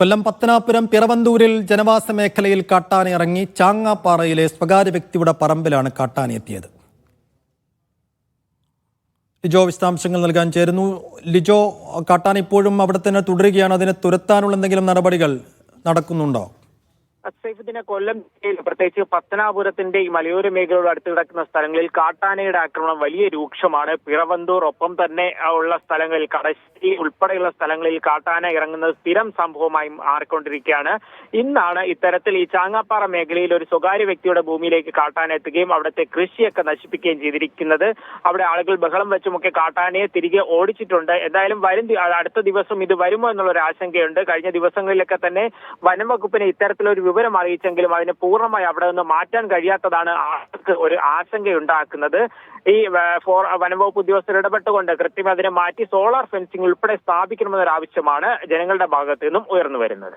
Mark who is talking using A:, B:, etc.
A: കൊല്ലം പത്തനാപുരം പിറവന്തൂരിൽ ജനവാസ മേഖലയിൽ കാട്ടാന ഇറങ്ങി ചാങ്ങാപ്പാറയിലെ സ്വകാര്യ വ്യക്തിയുടെ പറമ്പിലാണ് കാട്ടാന എത്തിയത്. ലിജോ വിശദാംശങ്ങൾ നൽകാൻ ചേരുന്നു. ലിജോ കാട്ടാന ഇപ്പോഴും അവിടെ തന്നെ തുടരുകയാണ്. അതിനെ തുരത്താനുള്ള എന്തെങ്കിലും നടപടികൾ നടക്കുന്നുണ്ടോ?
B: സൈഫുദ്ദീനെ കൊല്ലം ജില്ലയിൽ പ്രത്യേകിച്ച് പത്തനാപുരത്തിന്റെ ഈ മലയോര മേഖലയോട് അടുത്ത് കിടക്കുന്ന സ്ഥലങ്ങളിൽ കാട്ടാനയുടെ ആക്രമണം വലിയ രൂക്ഷമാണ്. പിറവന്തൂർ ഒപ്പം തന്നെ ഉള്ള സ്ഥലങ്ങളിൽ കടശ്ശേരി ഉൾപ്പെടെയുള്ള സ്ഥലങ്ങളിൽ കാട്ടാന ഇറങ്ങുന്നത് സ്ഥിരം സംഭവമായി മാറിക്കൊണ്ടിരിക്കുകയാണ്. ഇന്നാണ് ഇത്തരത്തിൽ ഈ ചാങ്ങാപ്പാറ മേഖലയിൽ ഒരു സ്വകാര്യ വ്യക്തിയുടെ ഭൂമിയിലേക്ക് കാട്ടാന എത്തുകയും അവിടുത്തെ കൃഷിയൊക്കെ നശിപ്പിക്കുകയും ചെയ്തിരിക്കുന്നത്. അവിടെ ആളുകൾ ബഹളം വെച്ചുമൊക്കെ കാട്ടാനയെ തിരികെ ഓടിച്ചിട്ടുണ്ട്. എന്തായാലും വരും അടുത്ത ദിവസം ഇത് വരുമോ എന്നുള്ള ഒരു ആശങ്കയുണ്ട്. കഴിഞ്ഞ ദിവസങ്ങളിലൊക്കെ തന്നെ വനം വകുപ്പിന് ഇത്തരത്തിലൊരു വിവരം അറിയിച്ചെങ്കിലും അതിനെ പൂർണമായി അവിടെ നിന്ന് മാറ്റാൻ കഴിയാത്തതാണ് ആർക്ക് ഒരു ആശങ്കയുണ്ടാക്കുന്നത്. ഈ ഫോർ വനംവകുപ്പ് ഉദ്യോഗസ്ഥർ ഇടപെട്ടുകൊണ്ട് കൃത്യം അതിനെ മാറ്റി സോളാർ ഫെൻസിംഗ് ഉൾപ്പെടെ സ്ഥാപിക്കണമെന്നൊരു ആവശ്യമാണ് ജനങ്ങളുടെ ഭാഗത്തു നിന്നും ഉയർന്നു വരുന്നത്.